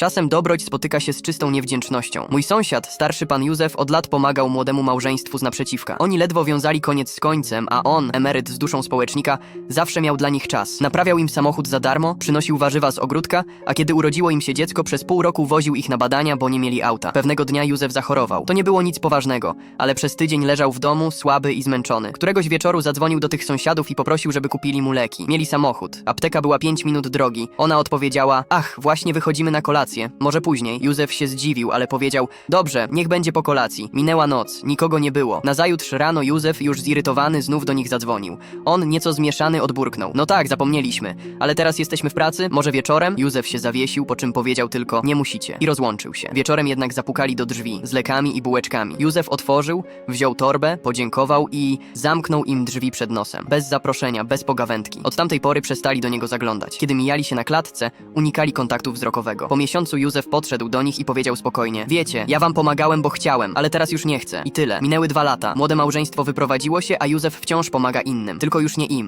Czasem dobroć spotyka się z czystą niewdzięcznością. Mój sąsiad, starszy pan Józef, od lat pomagał młodemu małżeństwu z naprzeciwka. Oni ledwo wiązali koniec z końcem, a on, emeryt z duszą społecznika, zawsze miał dla nich czas. Naprawiał im samochód za darmo, przynosił warzywa z ogródka, a kiedy urodziło im się dziecko, przez pół roku woził ich na badania, bo nie mieli auta. Pewnego dnia Józef zachorował. To nie było nic poważnego, ale przez tydzień leżał w domu, słaby i zmęczony. Któregoś wieczoru zadzwonił do tych sąsiadów i poprosił, żeby kupili mu leki. Mieli samochód. Apteka była 5 minut drogi. Ona odpowiedziała: Ach, właśnie wychodzimy na kolację. Może później. Józef się zdziwił, ale powiedział: Dobrze, niech będzie po kolacji. Minęła noc, nikogo nie było. Nazajutrz rano Józef, już zirytowany, znów do nich zadzwonił. On, nieco zmieszany, odburknął: No tak, zapomnieliśmy, ale teraz jesteśmy w pracy, może wieczorem? Józef się zawiesił, po czym powiedział tylko: Nie musicie. I rozłączył się. Wieczorem jednak zapukali do drzwi z lekami i bułeczkami. Józef otworzył, wziął torbę, podziękował i zamknął im drzwi przed nosem. Bez zaproszenia, bez pogawędki. Od tamtej pory przestali do niego zaglądać. Kiedy mijali się na klatce, unikali kontaktu wzrokowego. Po miesiącu Józef podszedł do nich i powiedział spokojnie: Wiecie, ja wam pomagałem, bo chciałem, ale teraz już nie chcę. I tyle. Minęły dwa lata. Młode małżeństwo wyprowadziło się, a Józef wciąż pomaga innym. Tylko już nie im.